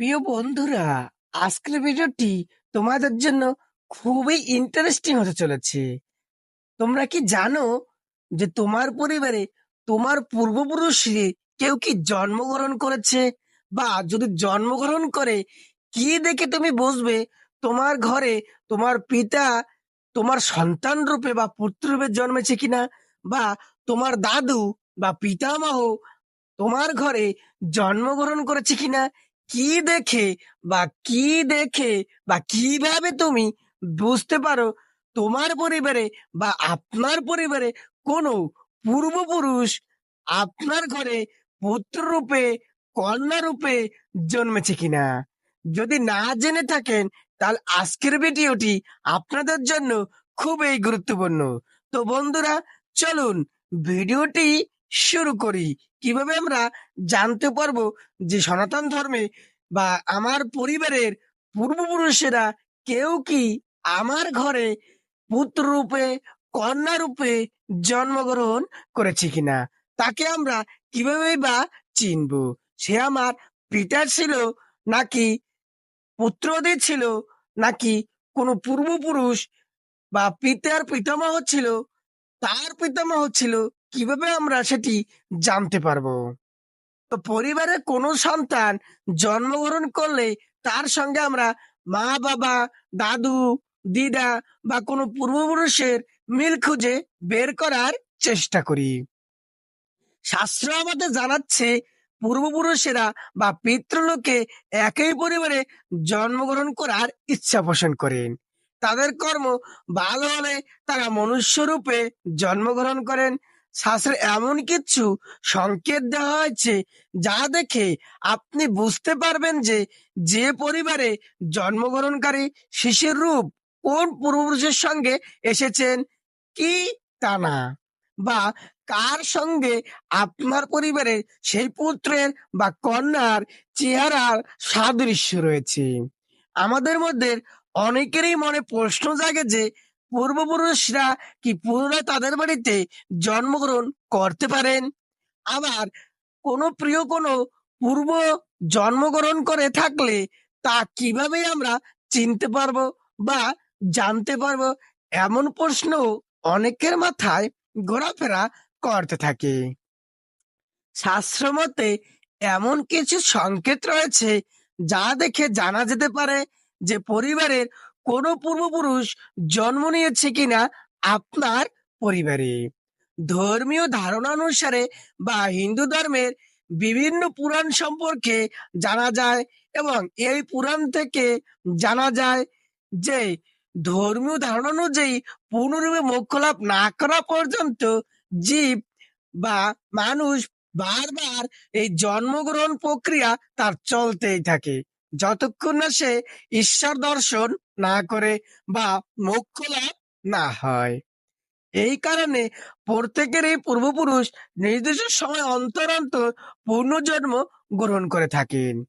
প্রিয় বন্ধুরা, আজকের ভিডিওটি তোমাদের জন্য খুবই ইন্টারেস্টিং হতে চলেছে। তোমরা কি জানো যে তোমার পরিবারে তোমার পূর্বপুরুষে কেউ কি জন্মগ্রহণ করেছে? বা যদি জন্মগ্রহণ করে, কি দেখে তুমি বুঝবে তোমার ঘরে তোমার পিতা তোমার সন্তান রূপে বা পুত্র রূপে জন্মেছে কিনা? বা তোমার দাদু বা পিতামহ তোমার ঘরে জন্মগ্রহণ করেছে কিনা? কি দেখে বা কি দেখে বা কীভাবে তুমি বুঝতে পারো তোমার পরিবারে বা আপনার পরিবারে কোনো পূর্বপুরুষ আপনার ঘরে পুত্র রূপে, কন্যা রূপে জন্মেছে কিনা? যদি না জেনে থাকেন, তাহলে আজকের ভিডিওটি আপনাদের জন্য খুবই গুরুত্বপূর্ণ। তো বন্ধুরা, চলুন ভিডিওটি শুরু করি। কীভাবে আমরা জানতে পারব যে সনাতন ধর্মে বা আমার পরিবারের পূর্বপুরুষেরা কেউ কি আমার ঘরে পুত্র রূপে, কন্যা রূপে জন্মগ্রহণ করেছে কিনা? তাকে আমরা কীভাবে বা চিনব? সে আমার পিতা ছিল নাকি পুত্রদের ছিল নাকি কোনো পূর্বপুরুষ বা পিতার পিতামহ ছিল? তার পিতামহ ছিল কীভাবে আমরা সেটি জানতে পারব? তো পরিবারে কোনো সন্তান জন্মগ্রহণ করলে তার সঙ্গে আমরা মা, বাবা, দাদু, দিদা বা কোনো পূর্বপুরুষের মিল খুঁজে বের করার চেষ্টা করি। শাস্ত্র আমাদের জানাচ্ছে, পূর্বপুরুষেরা বা পিতৃলোকে একই পরিবারে জন্মগ্রহণ করার ইচ্ছা পোষণ করেন। তাদের কর্ম ভালো হলে তারা মনুষ্য রূপে জন্মগ্রহণ করেন শাস্ত্রে এমন কিছু সংকেত দেওয়া হয়েছে যা দেখে আপনি বুঝতে পারবেন যে যে পরিবারে জন্মগ্রহণকারী শিশুর রূপ কোন পূর্বপুরুষের সঙ্গে এসেছেন, কি তা না? বা কার সঙ্গে আপনার পরিবারে সেই পুত্রের বা কন্যার চেহারার সাদৃশ্য রয়েছে? আমাদের মধ্যে অনেকেরই মনে প্রশ্ন জাগে যে পূর্বপুরুষরা কি পুনরায় তাদের বাড়িতে জন্মগ্রহণ করতে পারেন? আবার কোনো প্রিয় কোনো পূর্ব জন্মগ্রহণ করে থাকলে তা কীভাবে আমরা চিনতে পারব বা জানতে পারব? এমন প্রশ্ন অনেকের মাথায় ঘোরাফেরা করতে থাকে। শাস্ত্র মতে এমন কিছু সংকেত রয়েছে যা দেখে জানা যেতে পারে যে পরিবারের কোনো পূর্বপুরুষ জন্ম নিয়েছে কিনা আপনার পরিবারে? ধর্মীয় ধারণা অনুসারে বা হিন্দু ধর্মের বিভিন্ন পুরাণ সম্পর্কে জানা যায় এবং এই পুরাণ থেকে জানা যায় যে ধর্মীয় ধারণা অনুযায়ী পূর্ণরূপে মোক্ষ লাভ না করা পর্যন্ত জীব বা মানুষ বারবার এই জন্মগ্রহণ প্রক্রিয়া তার চলতেই থাকে। যতক্ষণ না সে ঈশ্বর দর্শন না করে বা মোক্ষ লাভ না হয়। এই কারণে প্রত্যেকের এই পূর্বপুরুষ নির্দিষ্ট সময় অন্তর অন্তর পুনর্জন্ম গ্রহণ করে থাকেন।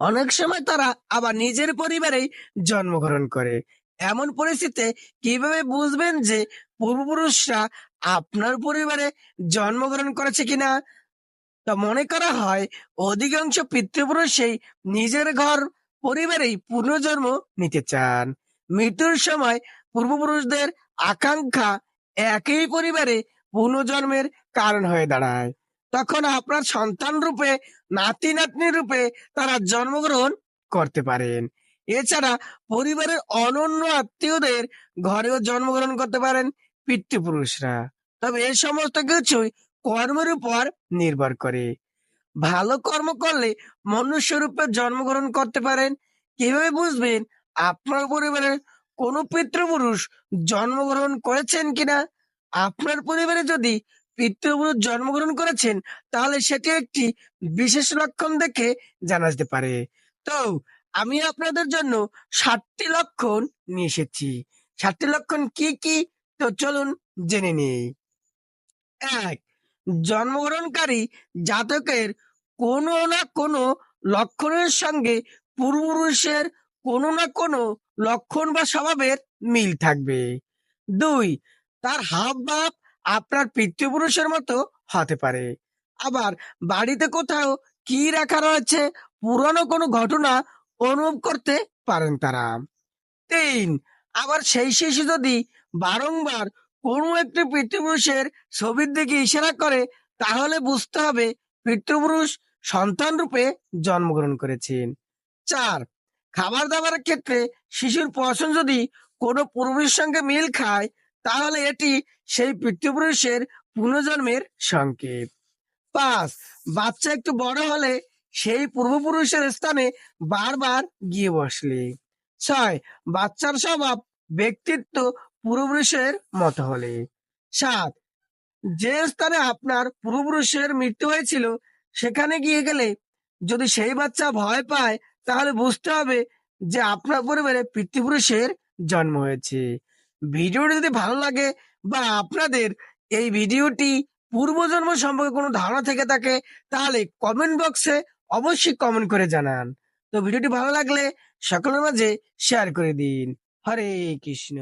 অনেক সময় তারা আবার নিজের পরিবারেই জন্মগ্রহণ করে। এমন পরিস্থিতিতে কীভাবে বুঝবেন যে পূর্বপুরুষরা আপনার পরিবারে জন্মগ্রহণ করেছে কিনা? তা মনে করা হয় অধিকাংশ পিতৃপুরুষই নিজের ঘর, পরিবারেই পুনর্জন্ম নিতে চান। মৃত্যুর সময় পূর্বপুরুষদের আকাঙ্ক্ষা একই পরিবারে পুনর্জন্মের কারণ হয়ে দাঁড়ায়। তখন আপনার সন্তান রূপে নাতি নাতনি রূপে তারা জন্মগ্রহণ করতে পারেন। এছাড়া পরিবারের অনন্য আত্মীয়দের ঘরেও জন্মগ্রহণ করতে পারেন পিতৃপুরুষরা। তবে এই সমস্ত কিছুই কর্মের উপর নির্ভর করে। ভালো কর্ম করলে মনুষ্য রূপে জন্মগ্রহণ করতে পারেন। কীভাবে বুঝবেন? আপনার পরিবারের কোন পিতৃপুরুষ জন্মগ্রহণ করেছেন কিনা? আপনার পরিবারে যদি পিতৃপুরুষ জন্মগ্রহণ করেছেন, তাহলে সেটি একটি বিশেষ লক্ষণ দেখে জানা যেতে পারে। তো, আমি আপনাদের জন্য সাতটি লক্ষণ নিয়ে এসেছি। সাতটি লক্ষণ কি কি? তো চলুন জেনে নিই। এক জন্মগ্রহণকারী জাতকের কোনো না কোনো লক্ষণের সঙ্গে পূর্বপুরুষের কোনো না কোনো লক্ষণ বা স্বভাবের মিল থাকবে। দুই, তার হাব ভাব আপনার পিতৃপুরুষের মতো হতে পারে। আবার বাড়িতে কোথাও কি রাখা রয়েছে, পুরানো কোনো ঘটনা অনুভব করতে পারেন তারা। তিন, আবার সেই শিশু যদি বারংবার কোনো একটি পিতৃপুরুষের ছবির দিকে ইশারা করে, তাহলে বুঝতে হবে পিতৃপুরুষ সন্তান রূপে জন্মগ্রহণ করেছেন। চার, খাবার দাবারের ক্ষেত্রে শিশুর পছন্দ যদি কোনো পূর্বপুরুষের সঙ্গে মিল খায়, তাহলে এটি সেই পিতৃপুরুষের পুনর্জন্মের সংকেত। পাঁচ, বাচ্চা একটু বড় হলে সেই পূর্বপুরুষের স্থানে বারবার গিয়ে বসলে। ছয়, বাচ্চার স্বভাব, ব্যক্তিত্ব পূর্বপুরুষের মতো হলে সাত, যে স্থানে আপনার পূর্বপুরুষের মৃত্যু হয়েছিল, সেখানে গিয়ে গেলে যদি সেই বাচ্চা ভয় পায়, তাহলে বুঝতে হবে যে আপনার পরিবারে পিতৃপুরুষের জন্ম হয়েছে। ভিডিওটি যদি ভালো লাগে বা আপনাদের এই ভিডিওটি পূর্বজন্ম সম্পর্কে কোনো ধারণা থেকে থাকে, তাহলে কমেন্ট বক্সে অবশ্যই কমেন্ট করে জানান। তো ভিডিওটি ভালো লাগলে সকলের মাঝে শেয়ার করে দিন। হরে কৃষ্ণ।